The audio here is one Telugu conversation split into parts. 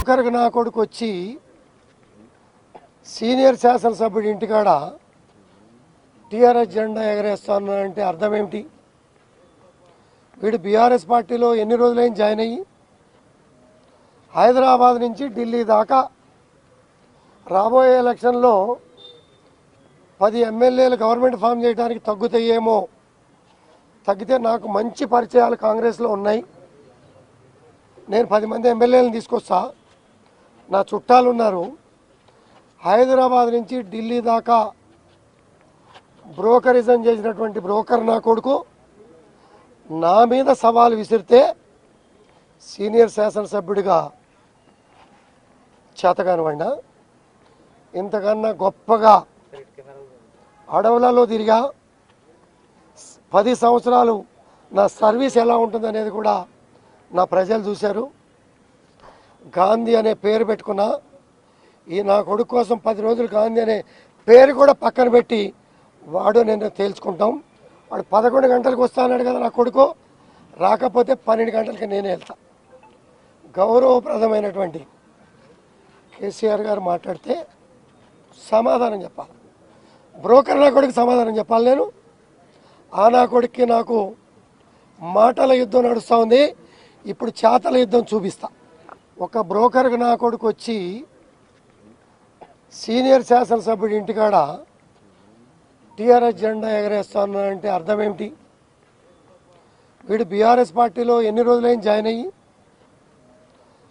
ఒకరికి నా కొడుకు వచ్చి సీనియర్ శాసనసభ్యుడి ఇంటికాడ టీఆర్ఎస్ జెండా ఎగరేస్తానంటే అర్థం ఏమిటి వీడు బీఆర్ఎస్ పార్టీలో ఎన్ని రోజులైనా జాయిన్ అయ్యి? హైదరాబాద్ నుంచి ఢిల్లీ దాకా రాబోయే ఎలక్షన్లో పది ఎమ్మెల్యేలు గవర్నమెంట్ ఫామ్ చేయడానికి తగ్గుతాయేమో. తగ్గితే నాకు మంచి పరిచయాలు కాంగ్రెస్లో ఉన్నాయి. నేను పది మంది ఎమ్మెల్యేలను తీసుకొస్తా. నా చుట్టాలు ఉన్నారు హైదరాబాద్ నుంచి ఢిల్లీ దాకా బ్రోకరిజం చేసినటువంటి బ్రోకర్ నా కొడుకు. నా మీద సవాల్ విసిరితే సీనియర్ శాసనసభ్యుడిగా చేతగానివాడినా ఇంతకన్నా గొప్పగా అడవులలో తిరిగా పది సంవత్సరాలు నా సర్వీస్ ఎలా ఉంటుందనేది కూడా నా ప్రజలు చూశారు. గాంధీ అనే పేరు పెట్టుకున్నా ఈ నా కొడుకు కోసం పది రోజులు గాంధీ అనే పేరు కూడా పక్కన పెట్టి వాడు నేను తేల్చుకుంటాం. వాడు పదకొండు గంటలకు వస్తాన్నాడు కదా నా కొడుకు. రాకపోతే పన్నెండు గంటలకి నేనే వెళ్తా. గౌరవప్రదమైనటువంటి కేసీఆర్ గారు మాట్లాడితే సమాధానం చెప్పాలి. బ్రోకర్ నా కొడుకు సమాధానం చెప్పాలి నేను. ఆ నా కొడుక్కి నాకు మాటల యుద్ధం నడుస్తూ ఉంది. ఇప్పుడు చేతల యుద్ధం చూపిస్తా. ఒక బ్రోకర్కి నా కొడుకు వచ్చి సీనియర్ శాసనసభ్యుడి ఇంటికాడ టీఆర్ఎస్ జెండా ఎగరేస్తానంటే అర్థం ఏమిటి వీడు బీఆర్ఎస్ పార్టీలో ఎన్ని రోజులైనా జాయిన్ అయ్యి?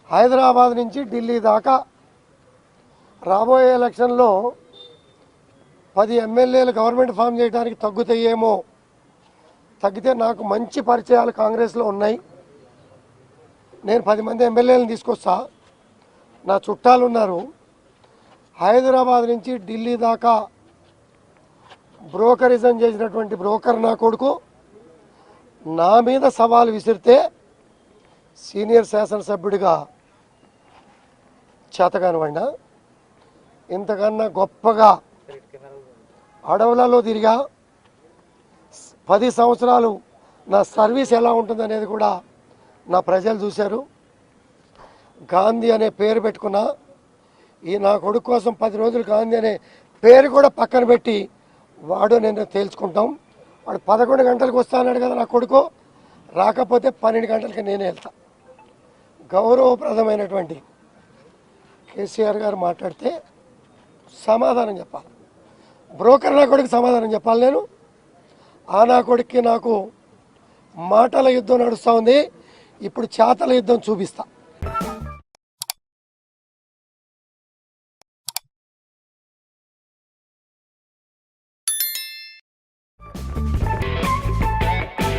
హైదరాబాద్ నుంచి ఢిల్లీ దాకా రాబోయే ఎలక్షన్లో పది ఎమ్మెల్యేలు గవర్నమెంట్ ఫామ్ చేయడానికి తగ్గుతాయేమో తగ్గితే నాకు మంచి పరిచయాలు కాంగ్రెస్లో ఉన్నాయి. నేను పది మంది ఎమ్మెల్యేలను తీసుకొస్తా. నా చుట్టాలు ఉన్నారు హైదరాబాద్ నుంచి ఢిల్లీ దాకా బ్రోకరిజం చేసినటువంటి బ్రోకర్ నా కొడుకు. నా మీద సవాల్ విసిరితే సీనియర్ శాసనసభ్యుడిగా చేతగానివ్వండి ఇంతకన్నా గొప్పగా అడవులలో తిరిగా పది సంవత్సరాలు నా సర్వీస్ ఎలా ఉంటుందనేది కూడా నా ప్రజలు చూశారు. గాంధీ అనే పేరు పెట్టుకున్నా ఈ నా కొడుకు కోసం పది రోజులు గాంధీ అనే పేరు కూడా పక్కన పెట్టి వాడు నేను తేల్చుకుంటాం. వాడు పదకొండు గంటలకు వస్తాన్నాడు కదా నా కొడుకు. రాకపోతే పన్నెండు గంటలకి నేనే వెళ్తా. గౌరవప్రదమైనటువంటి కేసీఆర్ గారు మాట్లాడితే సమాధానం చెప్పాలి. బ్రోకర్ నా కొడుకు సమాధానం చెప్పాలి నేను. ఆ నా కొడుక్కి నాకు మాటల యుద్ధం నడుస్తూ ఉంది. ఇప్పుడు చేతల యుద్ధం చూపిస్తా.